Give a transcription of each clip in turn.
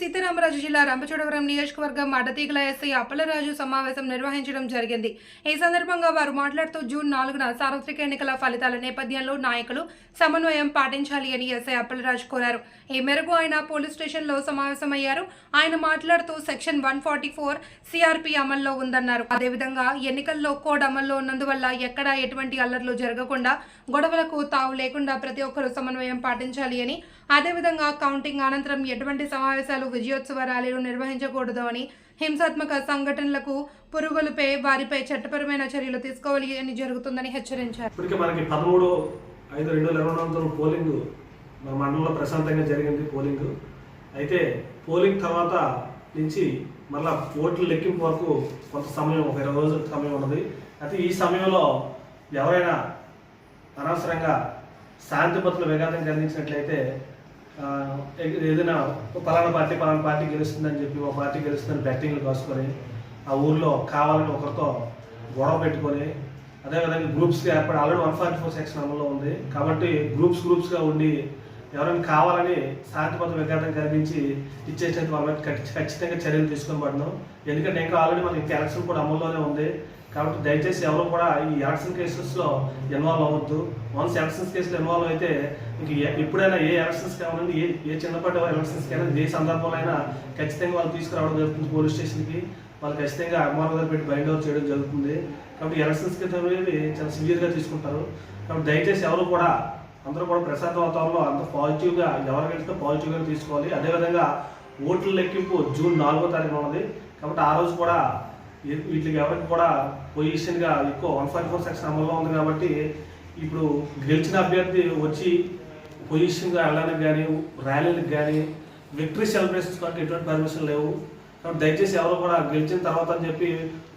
సీతారామరాజు జిల్లా రంపచోడవరం నియోజకవర్గం అడతీగల ఎస్ఐ అప్పలరాజు సమావేశం నిర్వహించడం జరిగింది. ఈ సందర్భంగా వారు మాట్లాడుతూ జూన్ నాలుగున సార్వత్రిక ఎన్నికల ఫలితాల నేపథ్యంలో నాయకులు సమన్వయం పాటించాలి అని ఎస్ఐ అప్పలరాజు కోరారు. ఈ మేరకు ఆయన పోలీస్ స్టేషన్లో సమావేశమయ్యారు. ఆయన మాట్లాడుతూ section one forty four CRP అమల్లో ఉందన్నారు. అదేవిధంగా ఎన్నికల్లో కోడ్ అమల్లో ఉన్నందువల్ల ఎక్కడా ఎటువంటి అల్లర్లు జరగకుండా గొడవలకు తావు లేకుండా ప్రతి ఒక్కరూ సమన్వయం పాటించాలి అని అదేవిధంగా కౌంటింగ్ అనంతరం ఎటువంటి సమావేశాలు విజయోత్సవ ర్యాలీలు నిర్వహించకూడదు అని హింసాత్మక సంఘటనలకు పురుగులపై వారిపై చట్టపరమైన చర్యలు తీసుకోవాలి అని జరుగుతుందని హెచ్చరించారు. ఇప్పటికే మనకి పదమూడు ఐదు రెండు వేల ఇరవై నాలుగు పోలింగ్ మన మండలంలో ప్రశాంతంగా జరిగింది పోలింగ్. అయితే పోలింగ్ తర్వాత నుంచి మళ్ళా ఓట్ల లెక్కింపు వరకు కొంత సమయం ఒక ఇరవై రోజుల సమయం ఉన్నది. అయితే ఈ సమయంలో ఎవరైనా అనవసరంగా శాంతి భద్రతలు విఘాతం కలిగించినట్లయితే ఏదైనా పలానా పార్టీ పలానా పార్టీ గెలుస్తుందని చెప్పి ఒక పార్టీ గెలుస్తుందని బెట్టింగ్లు కాసుకొని ఆ ఊర్లో కావాలని ఒకరితో గొడవ పెట్టుకొని అదేవిధంగా గ్రూప్స్గా ఏర్పడి already one forty four section అమల్లో ఉంది. కాబట్టి గ్రూప్స్ గ్రూప్స్గా ఉండి ఎవరైనా కావాలని శాంతి భద్రత విఘాతం కలిగించి ఇచ్చేసినట్టు వాళ్ళ ఖచ్చితంగా చర్యలు తీసుకోబడను ఎందుకంటే ఇంకా ఆల్రెడీ మనకి ఎలక్షన్ కూడా అమల్లోనే ఉంది. కాబట్టి దయచేసి ఎవరు కూడా ఈ ఎలక్షన్ కేసెస్లో ఇన్వాల్వ్ అవ్వద్దు. వన్స్ ఎలక్షన్స్ కేసులో ఇన్వాల్వ్ అయితే ఇంక ఎప్పుడైనా ఏ ఎలక్షన్స్ కావాలండి ఏ ఏ చిన్నపాటి ఎలక్షన్స్ అయినా ఏ సందర్భంలో అయినా ఖచ్చితంగా వాళ్ళు తీసుకురావడం జరుగుతుంది పోలీస్ స్టేషన్కి. వాళ్ళు ఖచ్చితంగా అమ్మారు పెట్టి బైండ్ అవుట్ చేయడం జరుగుతుంది. కాబట్టి ఎలక్షన్స్ కింద అనేది చాలా సివియర్గా తీసుకుంటారు. కాబట్టి దయచేసి ఎవరు కూడా అందరూ కూడా ప్రశాంత వాతావరణంలో అంత పాజిటివ్గా ఎవరు పాజిటివ్గా తీసుకోవాలి. అదేవిధంగా ఓట్ల లెక్కింపు జూన్ నాలుగో తారీఖున ఉన్నది. కాబట్టి ఆ రోజు కూడా వీటికి ఎవరికి కూడా పొజిషన్గా ఎక్కువ వన్ ఫార్టీ ఫోర్ సెక్షన్ అమల్లో ఉంది కాబట్టి ఇప్పుడు గెలిచిన అభ్యర్థి వచ్చి పొజిషన్గా వెళ్ళడానికి కానీ ర్యాలీలకు కానీ విక్టరీ సెలబ్రేషన్స్ కాబట్టి ఎటువంటి పర్మిషన్ లేవు. కాబట్టి దయచేసి ఎవరు కూడా గెలిచిన తర్వాత అని చెప్పి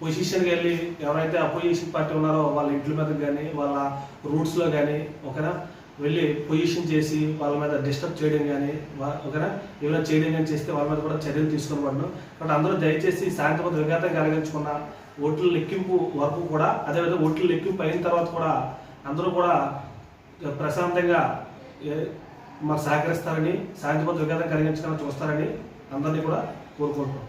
పొజిషన్కి వెళ్ళి ఎవరైతే అపోజిషన్ పార్టీ ఉన్నారో వాళ్ళ ఇంట్ల మీద కానీ వాళ్ళ రూట్స్లో కానీ ఓకేనా? వెళ్ళి పొజిషన్ చేసి వాళ్ళ మీద డిస్టర్బ్ చేయడం కానీ వా- ఏమైనా చేయడం కానీ చేస్తే వాళ్ళ మీద కూడా చర్యలు తీసుకొని పడను కాబట్టి అందరూ దయచేసి శాంతిపద విఘాతం కలిగించుకున్న ఓట్ల లెక్కింపు వరకు కూడా అదేవిధంగా ఓట్ల లెక్కింపు అయిన తర్వాత కూడా అందరూ కూడా ప్రశాంతంగా మరి సహకరిస్తారని శాంతిపద విఘాతం కలిగించడానికి చూస్తారని అందరినీ కూడా కోరుకుంటున్నాం.